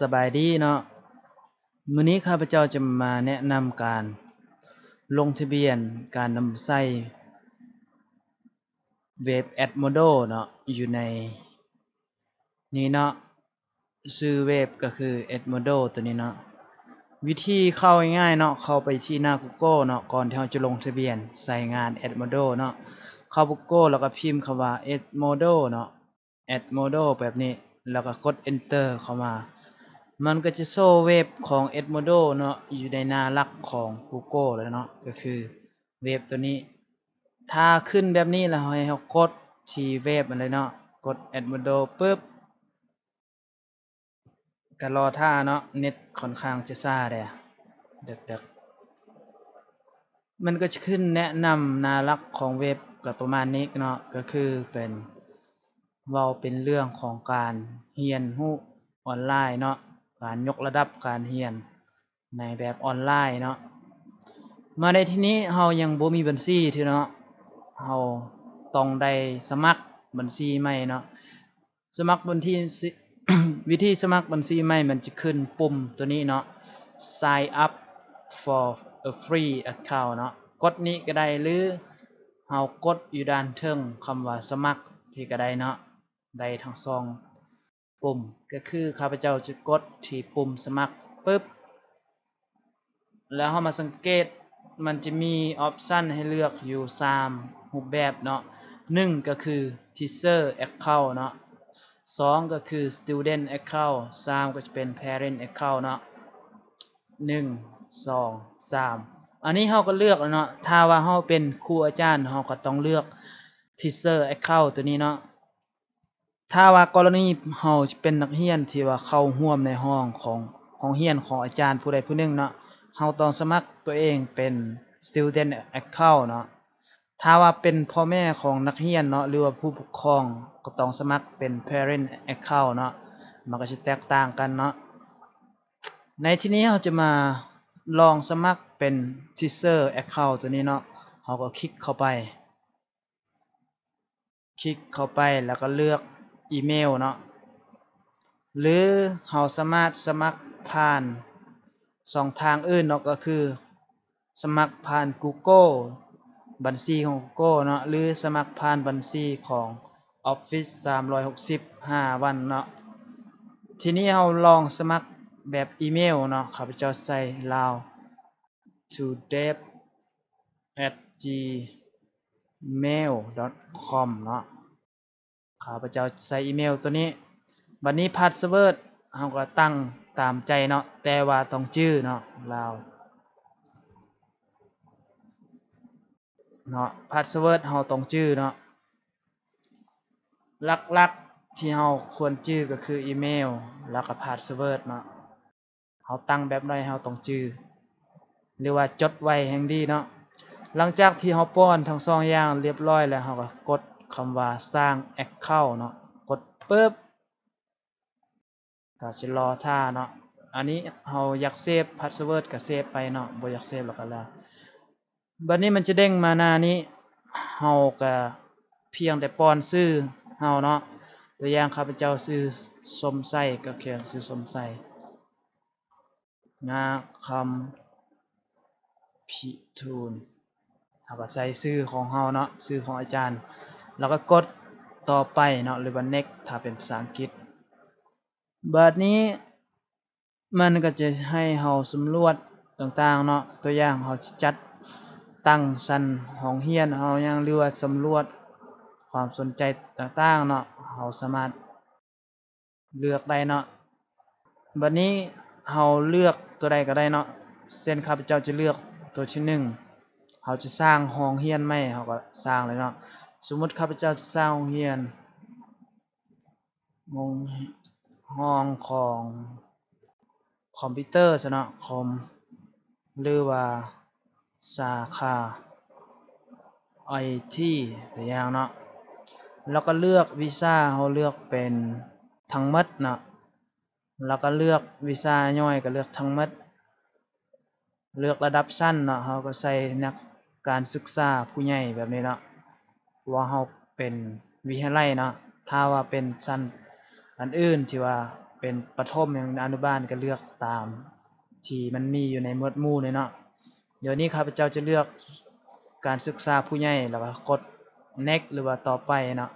สบายดีเนาะมื้อนี้ข้าพเจ้าจะมาแนะนำการ ลงทะเบียนการนำใช้เว็บ Edmodo เนาะอยู่ในนี้เนาะชื่อเว็บก็คือ Edmodo ตัวนี้เนาะวิธีเข้าง่ายๆเนาะเข้าไปที่หน้า Google เนาะก่อนที่เราจะลงทะเบียนใส่งาน Edmodo เนาะ เข้า Google แล้วก็พิมพ์คำว่า Edmodo เนาะ Edmodo แบบนี้ แล้วก็กด Enter เข้ามา มันก็จะโซ่เว็บของ Edmodo เนาะอยู่ในหน้าหลักของ Google แล้วเนาะก็คือเว็บตัวนี้ ถ้าขึ้นแบบนี้แล้วให้เรากดที่เว็บมันเลยเนาะกด Edmodo ปึ๊บก็รอท่าเนาะเน็ตค่อนข้างจะช้าเด้เด็กๆมันก็จะขึ้นแนะนำหน้าลักของเว็บ ก็ประมาณนี้เนาะก็คือเป็นเว้าเป็นเรื่องของการเรียนรู้ออนไลน์เนาะการยกระดับการเรียนในแบบออนไลน์เนาะมาในที่นี้เรายังบ่มีบัญชีที่เนาะเราต้องได้สมัครบัญชีใหม่เนาะสมัครบัญชีวิธีสมัครบัญชีใหม่มันจะขึ้นปุ่มตัวนี้เนาะ sign up for a free account เนาะกดนี้ก็ได้หรือ เรากดอยู่ด้านเทิงคำว่าสมัครที่ก็ได้เนาะได้ทั้งสองปุ่มก็คือข้าพเจ้าจะกดที่ปุ่มสมัครปึ๊บแล้วเรามาสังเกตมันจะมีออปชันให้เลือกอยู่3รูปแบบเนาะ1ก็คือ teacher account เนาะ2ก็คือ student account 3 ก็จะเป็น parent account เนาะ1 2 3อั อันนี้เราก็เลือกแล้วเนาะถ้าว่าเราเป็นครูอาจารย์เราก็ต้องเลือก teacher account ตัวนี้เนาะถ้าว่ากรณีเราเป็นนักเรียนที่ว่าเข้าร่วมในห้องของห้องเรียนของอาจารย์ผู้ใดผู้หนึ่งเนาะเราต้องสมัครตัวเองเป็น student account เนาะถ้าว่าเป็นพ่อแม่ของนักเรียนเนาะหรือว่าผู้ปกครองก็ต้องสมัครเป็น parent account เนาะมันก็จะแตกต่างกันเนาะในที่นี้เราจะมา ลองสมัครเป็น teacher account ตัวนี้เนาะเราก็คลิกเข้าไป คลิกเข้าไปแล้วก็เลือกอีเมลเนาะ หรือเราสามารถสมัครผ่านสองทางอื่นเนาะก็คือ สมัครผ่าน Google บัญชีของ Google เนาะ หรือสมัครผ่านบัญชีของ Office 365 วันเนาะ ทีนี้เราลองสมัคร แบบอีเมลเนาะข้าพเจ้าใส่ลาว to dev at gmail.com เนาะข้าพเจ้าใส่อีเมลตัวนี้บัดนี้พาสเวิร์ดเราก็ตั้งตามใจเนาะแต่ว่าต้องชื่อเนาะลาวเนาะพาสเวิร์ดเราต้องชื่อเนาะหลักๆที่เราควรชื่อก็คืออีเมล แล้วก็พาสเวิร์ดเนาะ เราตั้งแบบใดเราต้องชื่อหรือว่าจดไว้แห่งดีเนาะหลังจากที่เราป้อนทั้งสองอย่างเรียบร้อยแล้วเราก็กดคำว่าสร้าง account เนาะกดปึ๊บก็จะรอท่าเนาะอันนี้เราอยากเซฟพาสเวิร์ดก็เซฟไปเนาะบ่อยากเซฟแล้วก็แล้วบัดนี้มันจะเด้งมาหน้านี้เฮาก็เพียงแต่ป้อนชื่อเฮาเนาะตัวอย่างข้าพเจ้าชื่อสมไส้ก็เขียนชื่อสมไส้ งาคำพิทูลเฮาก็ใส่ชื่อของเฮาเนาะชื่อของอาจารย์ แล้วก็กดต่อไปเนาะหรือว่า next ถ้าเป็นภาษาอังกฤษบัดนี้มันก็จะให้เฮาสำรวจต่างๆเนาะตัวอย่างเฮาจัดตั้งชั้นห้องเรียนเฮายังหรือว่าสำรวจความสนใจต่างๆเนาะเฮาสามารถเลือกได้เนาะบัดนี้เฮาเลือก ตัวใดก็ได้เนาะเช่นข้าพเจ้าจะเลือกตัวที่หนึ่งเฮาจะสร้างห้องเรียนใหมเฮาก็สร้างเลยเนาะสมมติข้าพเจ้าจะสร้างห้องเรียนห้องห้องของคอมพิวเตอร์ซะเนาะคอมหรือว่าสาขา IT ตัวอย่างเนาะแล้วก็เลือกวีซาเราเลือกเป็นทั้งหมดเนาะ แล้วก็เลือกวีซาย่อยก็เลือกทั้งหมด เลือกระดับชั้นเนาะเราก็ใส่นักการศึกษาผู้ใหญ่แบบนี้เนาะว่าเราเป็นวิทยาลัยเนาะถ้าว่าเป็นชั้นอันอื่นที่ว่าเป็นประถมอย่างอนุบาลก็เลือกตามที่มันมีอยู่ในมวดหมู่เลยเนาะเดี๋ยวนี้ข้าพเจ้าจะเลือกการศึกษาผู้ใหญ่แล้วก็กด next หรือว่าต่อไปเนาะ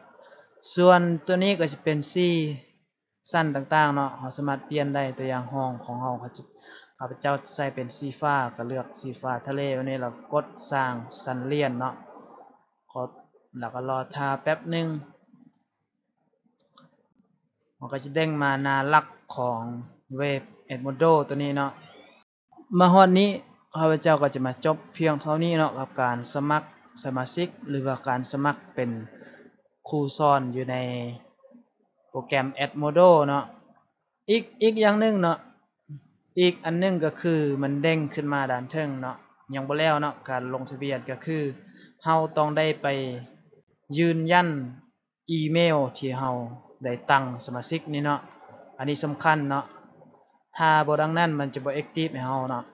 ส่วนตัวนี้ก็จะเป็น C สั้นต่างๆเนาะเราสามารถเปลี่ยนได้ตัวอย่างห้องของเราเขาจะข้าพเจ้าใส่เป็นสีฟ้าก็เลือกสีฟ้าทะเลวันนี้เรากดสร้างสั้นเรียนเนาะกดแล้วก็รอทาแป๊บหนึ่งมันก็จะเด้งมาหน้าลักของเว็บ Edmodo ตัวนี้เนาะมาฮอดนี้ข้าพเจ้าก็จะมาจบเพียงเท่านี้เนาะกับการสมัครสมาชิก หรือว่าการสมัครเป็นครูสอนอยู่ใน โปรแกรม Edmodo เนาะอีกอีกอย่างหนึงเนาะอีกอันหนึงก็คือมันเด้งขึ้นมาด้านเทิงเนาะยังบ่แล้วเนาะการลงทะเบียนก็คือเฮาต้องได้ไปยืนยันอีเมลที่เฮาได้ตั้งสมาชิกนี่เนาะอันนี้สำคัญเนาะถ้าบ่ดังนั้นมันจะบ่แอกทิฟให้เฮาเนาะ